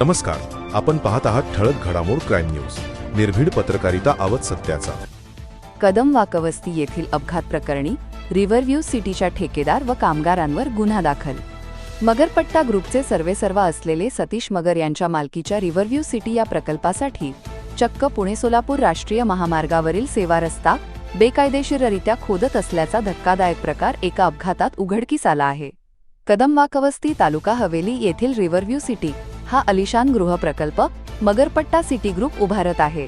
नमस्कार. आपण पाहत आहात ठळक घडामोड क्राईम न्यूज. निर्भीड पत्रकारिता आवत सत्याचा. कदम वाकवस्ती येथील अपघात प्रकरणी रिव्हरव्ह्यू सिटीच्या ठेकेदार व कामगारांवर गुन्हा दाखल. मगरपट्टा ग्रुपचे सर्वेसर्वा असलेले सतीश मगर यांच्या मालकीच्या रिव्हरव्ह्यू सिटी या प्रकल्पासाठी चक्क पुणे सोलापूर राष्ट्रीय महामार्गावरील सेवा रस्ता बेकायदेशीररित्या खोदत असल्याचा धक्कादायक प्रकार एका अपघातात उघडकीस आला आहे. कदम वाकवस्ती तालुका हवेली येथील रिव्हरव्ह्यू सिटी हा अलिशान गृहप्रकल्प मगरपट्टा सिटी ग्रुप उभारत आहे.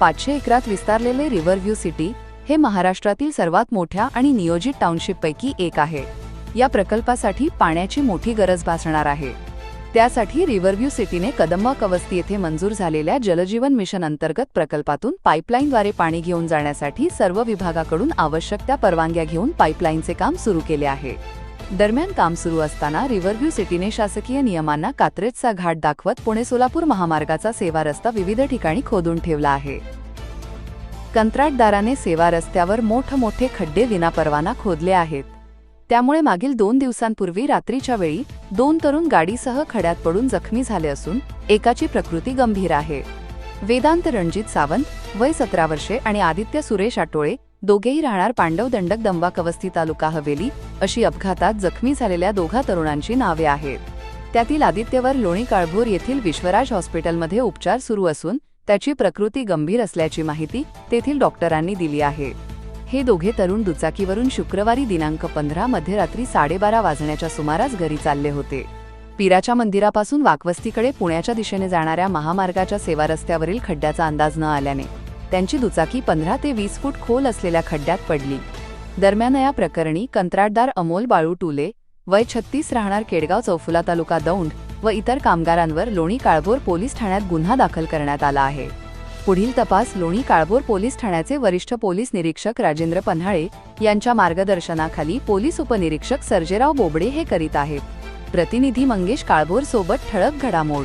पाचशे एकरात विस्तारलेले रिव्हरव्ह्यू सिटी हे महाराष्ट्रातील सर्वात मोठ्या आणि नियोजित टाउनशिपपैकी एक आहे. या प्रकल्पासाठी पाण्याची मोठी गरज भासणार आहे. त्यासाठी रिव्हरव्ह्यू सिटीने कदंबा कवस्ती येथे मंजूर झालेल्या जलजीवन मिशन अंतर्गत प्रकल्पातून पाईपलाईनद्वारे पाणी घेऊन जाण्यासाठी सर्व विभागाकडून आवश्यक त्या परवानग्या घेऊन पाईपलाईनचे काम सुरू केले आहे. दरम्यान काम सुरू असताना रिव्हरव्ह्यू सिटीने शासकीय नियमांना कात्रेजचा घाट दाखवत पुणे सोलापूर महामार्गाचा सेवा रस्ता विविध ठिकाणी खोदून ठेवला आहे. कंत्राटदाराने सेवा रस्त्यावर मोठमोठे खड्डे विनापरवाना खोदले आहेत. त्यामुळे मागील दोन दिवसांपूर्वी रात्रीच्या वेळी दोन तरुण गाडीसह खड्यात पडून जखमी झाले असून एकाची प्रकृती गंभीर आहे. वेदांत रणजित सावंत वय सतरा वर्षे आणि आदित्य सुरेश आटोळे दोघेही राहणार पांडव दंडक दंबाकवस्थी तालुका हवेली अशी अपघातात जखमी झालेल्या दोघा तरुणांची नावे आहेत. त्यातील आदित्यवर लोणी काळभोर येथील विश्वराज हॉस्पिटलमध्ये उपचार सुरू असून त्याची प्रकृती गंभीर असल्याची माहिती तेथील डॉक्टरांनी दिली आहे. हे दोघे तरुण दुचाकीवरून शुक्रवारी दिनांक पंधरा मध्यरात्री साडेबारा वाजण्याच्या सुमारास घरी चालले होते. पीराच्या मंदिरापासून वाकवस्तीकडे पुण्याच्या दिशेने जाणाऱ्या महामार्गाच्या सेवा रस्त्यावरील खड्ड्याचा अंदाज न आल्याने त्यांची दुचाकी पंधरा ते वीस फूट खोल असलेल्या खड्ड्यात पडली. दरम्यान या प्रकरणी कंत्राटदार अमोल बाळू टुले वय छत्तीस राहणार केडगाव चौफुला तालुका दौंड व इतर कामगारांवर लोणी काळभोर पोलीस ठाण्यात गुन्हा दाखल करण्यात आला आहे. पुढील तपास लोणी काळभोर पोलीस ठाण्याचे वरिष्ठ पोलीस निरीक्षक राजेंद्र पन्हाळे यांच्या मार्गदर्शनाखाली पोलीस उपनिरीक्षक सर्जेराव बोबडे हे करीत आहेत. प्रतिनिधी मंगेश काळभोर सोबत ठळक घडामोड.